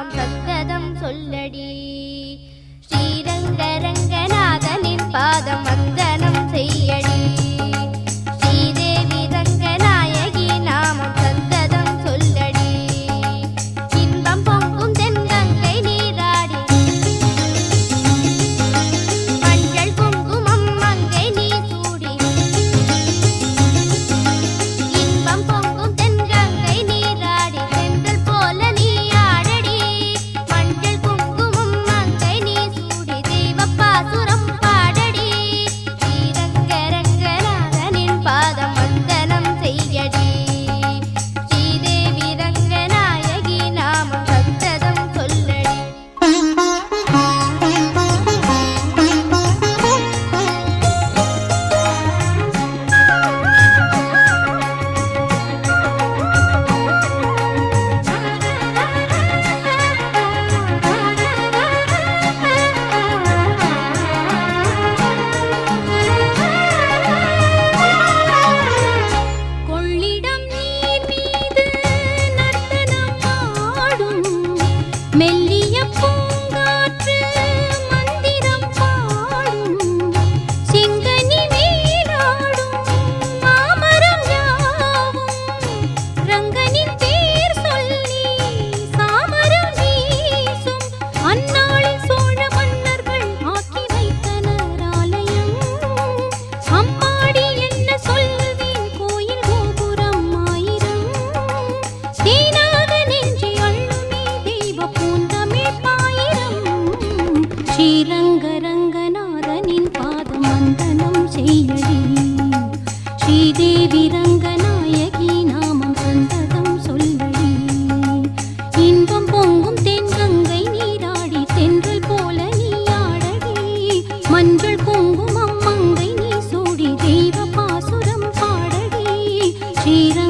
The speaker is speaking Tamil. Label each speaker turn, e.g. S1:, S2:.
S1: நாமம் சத்ததம் சொல்லடி. ஸ்ரீரங்க ரங்கநாதனின் பாதம் வந்த Thank you. ஸ்ரீரங்கரங்கநாதனின் பாதம் வந்தனம் செய்யடி. ஸ்ரீதேவி ரங்கநாயகி நாமம் சந்ததம் சொல்லடி. இன்பம் பொங்கும் தென்கங்கை நீராடி தென்றல் போல நீ ஆடடி. மஞ்சள் பொங்கும் அம்மங்கை நீ சூடி தெய்வ பாசுரம் பாடடி. ஸ்ரீரங்க